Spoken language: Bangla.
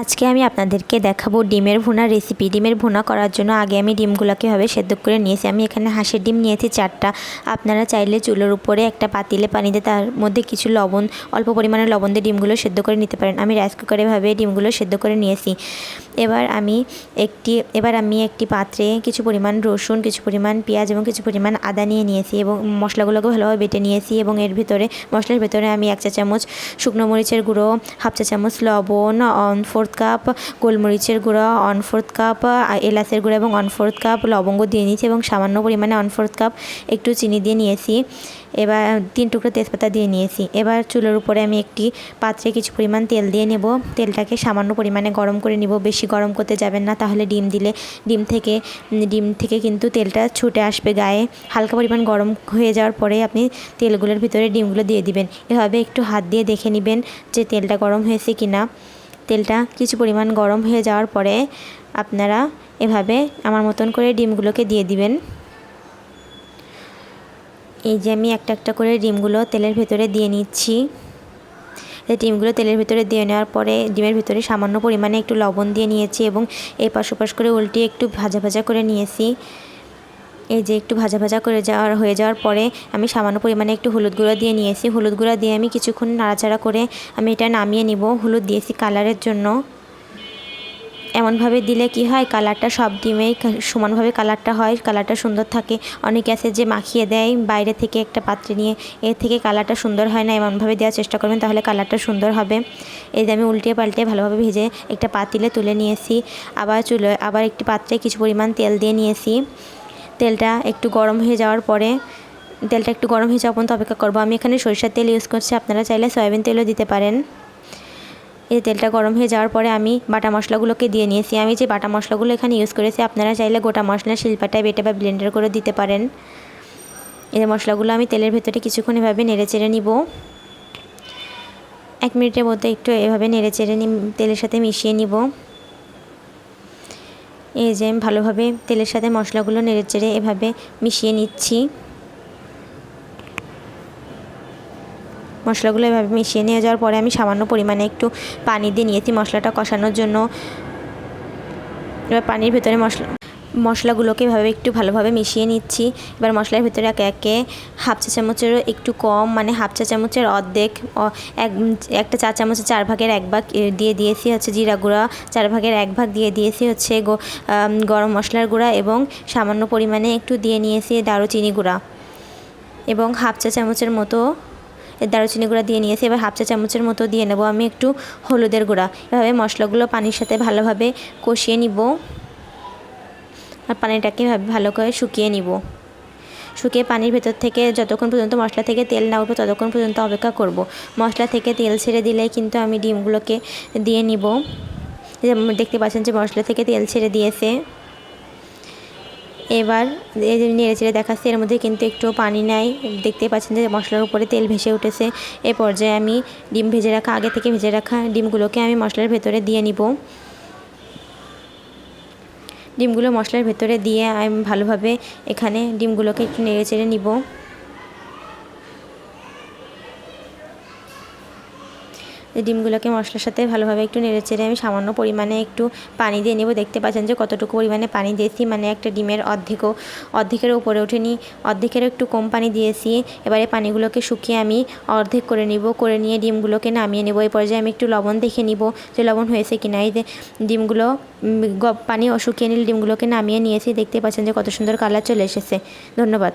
আজকে আমি আপনাদেরকে দেখাবো ডিমের ভুনা রেসিপি ডিমের ভুনা করার জন্য আগে আমি ডিমগুলোকে এভাবে সেদ্ধ করে নিয়েছি। আমি এখানে হাঁসের ডিম নিয়েছি চারটা। আপনারা চাইলে চুলোর উপরে একটা পাতিলে পানি দিয়ে তার মধ্যে কিছু লবণ, অল্প পরিমাণে লবণ দিয়ে ডিমগুলো সেদ্ধ করে নিতে পারেন। আমি রাইস কুকারে এভাবে ডিমগুলো সেদ্ধ করে নিয়েছি। এবার আমি একটি, এবার আমি একটি পাত্রে কিছু পরিমাণ রসুন, কিছু পরিমাণ পেঁয়াজ এবং কিছু পরিমাণ আদা নিয়ে নিয়েছি এবং মশলাগুলোকে ভালোভাবে বেটে নিয়েছি এবং এর ভিতরে, মশলার ভিতরে আমি এক চা চামচ শুকনো মরিচের গুঁড়ো, হাফ চা চামচ লবণ, অন ফোর্থ কাপ গোলমরিচের গুঁড়ো অন ফোর্থ কাপ এলাচের গুঁড়ো এবং অন ফোর্থ কাপ লবঙ্গ দিয়ে নিয়েছি এবং সামান্য পরিমাণে অন ফোর্থ কাপ একটু চিনি দিয়ে নিয়েছি। এবার তিন টুকরো তেজপাতা দিয়ে নিয়েছি। এবার চুলোর উপরে আমি একটি পাত্রে কিছু পরিমাণ তেল দিয়ে নেব। তেলটাকে সামান্য পরিমাণে গরম করে নিব। বেশি গরম করতে যাবেন না, তাহলে ডিম দিলে, ডিম থেকে ডিম থেকে কিন্তু তেলটা ছুটে আসবে গায়ে। হালকা পরিমাণ গরম হয়ে যাওয়ার পরে আপনি তেলগুলোর ভিতরে ডিমগুলো দিয়ে দিবেন। এভাবে একটু হাত দিয়ে দেখে নেবেন যে তেলটা গরম হয়েছে কি না তেলটা কিছু পরিমাণ গরম হয়ে যাওয়ার পরে আপনারা এভাবে আমার মতন করে ডিমগুলোকে দিয়ে দিবেন। এই যে আমি একটা একটা করে ডিমগুলো তেলের ভেতরে দিয়ে নিচ্ছি। ডিমগুলো তেলের ভিতরে দিয়ে নেওয়ার পরে ডিমের ভিতরে সামান্য পরিমাণে একটু লবণ দিয়ে নিয়েছি এবং এই পাশ ওপাশ করে উল্টিয়ে একটু ভাজা ভাজা করে নিয়েছি। এই যে একটু ভাজা ভাজা করে যাওয়ার, হয়ে যাওয়ার পরে আমি সামান্য পরিমাণে একটু হলুদ গুঁড়ো দিয়ে নিয়েছি। হলুদ গুঁড়ো দিয়ে আমি কিছুক্ষণ নাড়াচাড়া করে আমি এটা নামিয়ে নিব। হলুদ দিয়েছি কালারের জন্য। এমনভাবে দিলে কি হয়? কালারটা সব ডিমেই সমানভাবে কালারটা হয়, কালারটা সুন্দর থাকে। অনেকে আছে যে মাখিয়ে দেয়, বাইরে থেকে একটা পাত্রে নিয়ে এর থেকে কালারটা সুন্দর হয় না, এমনভাবে দেওয়ার চেষ্টা করবেন তাহলে কালারটা সুন্দর হবে। এই যে আমি উল্টে পাল্টে ভালোভাবে ভেজে একটা পাতিলে তুলে নিয়েছি। আবার চুলো, আবার একটি পাত্রে কিছু পরিমাণ তেল দিয়ে নিয়েছি। তেলটা একটু গরম হয়ে যাওয়ার পরে, তেলটা একটু গরম হয়ে যাওয়া পর্যন্ত অপেক্ষা করব। আমি এখানে সরিষার তেল ইউজ করছি, আপনারা চাইলে সয়াবিন তেলও দিতে পারেন। এই তেলটা গরম হয়ে যাওয়ার পরে আমি বাটা মশলাগুলোকে দিয়ে নিয়েছি। আমি যে বাটা মশলাগুলো এখানে ইউজ করেছি, আপনারা চাইলে গোটা মশলা শিল্পাটায় বেটে বা ব্লেন্ডার করে দিতে পারেন। এই মশলাগুলো আমি তেলের ভেতরে কিছুক্ষণ এভাবে নেড়ে চেড়ে নিব। এক মিনিটের মধ্যে একটু এভাবে নেড়ে চেড়ে তেলের সাথে মিশিয়ে নিব। এই যে ভালোভাবে তেলের সাথে মশলাগুলো নেড়ে চেড়ে এভাবে মিশিয়ে নিচ্ছি। মশলাগুলো এভাবে মিশিয়ে নিয়ে যাওয়ার পরে আমি সামান্য পরিমাণে একটু পানি দিয়ে নিয়েছি মশলাটা কষানোর জন্য। এবার পানির ভেতরে মশলা মশলাগুলোকে এভাবে একটু ভালোভাবে মিশিয়ে নিচ্ছি। এবার মশলার ভেতরে একে একে হাফ চা চামচেরও একটু কম মানে হাফ চা চামচের অর্ধেক এক, একটা চা চামচের চার ভাগের এক ভাগ দিয়ে দিয়েছি হচ্ছে জিরা গুঁড়া, চার ভাগের এক ভাগ দিয়ে দিয়েছি হচ্ছে গরম মশলার গুঁড়া এবং সামান্য পরিমাণে একটু দিয়ে নিয়েছি দারুচিনি গুঁড়া। এবং হাফ চা চামচের মতো দারুচিনি গুঁড়া দিয়ে নিয়েছি, এবার হাফ চা চামচের মতো দিয়ে নেব আমি একটু হলুদের গুঁড়া। এভাবে মশলাগুলো পানির সাথে ভালোভাবে কষিয়ে নিব। আর পানিটাকে ভালো করে শুকিয়ে নিব। শুকিয়ে পানির ভেতর থেকে যতক্ষণ পর্যন্ত মশলা থেকে তেল না উঠবে ততক্ষণ পর্যন্ত অপেক্ষা করব। মশলা থেকে তেল ছেড়ে দিলে কিন্তু আমি ডিমগুলোকে দিয়ে নিব। দেখতে পাচ্ছেন যে মশলা থেকে তেল ছেড়ে দিয়েছে। এবার নেড়ে চেড়ে দেখাচ্ছে, এর মধ্যে কিন্তু একটু পানি নাই। দেখতে পাচ্ছেন যে মশলার উপরে তেল ভেসে উঠেছে। এ পর্যায়ে আমি ডিম ভেজে রাখা, আগে থেকে ভেজে রাখা ডিমগুলোকে আমি মশলার ভেতরে দিয়ে নিব। ডিমগুলো মশলার ভেতরে দিয়ে আমি ভালোভাবে এখানে ডিমগুলোকে একটু নেড়ে চেড়ে নিব। ডিমগুলোকে মশলার সাথে ভালোভাবে একটু নেড়ে চেড়ে আমি সামান্য পরিমাণে একটু পানি দিয়ে নেব। দেখতে পাচ্ছেন যে কতটুকু পরিমাণে পানি দিয়েছি মানে একটা ডিমের অর্ধেকও অর্ধেকের উপরে ওঠেনি অর্ধেকেরও একটু কম পানি দিয়েছি। এবারে পানিগুলোকে শুকিয়ে আমি অর্ধেক করে নিব, করে নিয়ে ডিমগুলোকে নামিয়ে নেব। এই পর্যায়ে আমি একটু লবণ দেখে নিব যে লবণ হয়েছে কিনা এই যে ডিমগুলো পানি শুকিয়ে নিলে ডিমগুলোকে নামিয়ে নিয়েছি। দেখতে পাচ্ছেন যে কত সুন্দর কালার চলে এসেছে। ধন্যবাদ।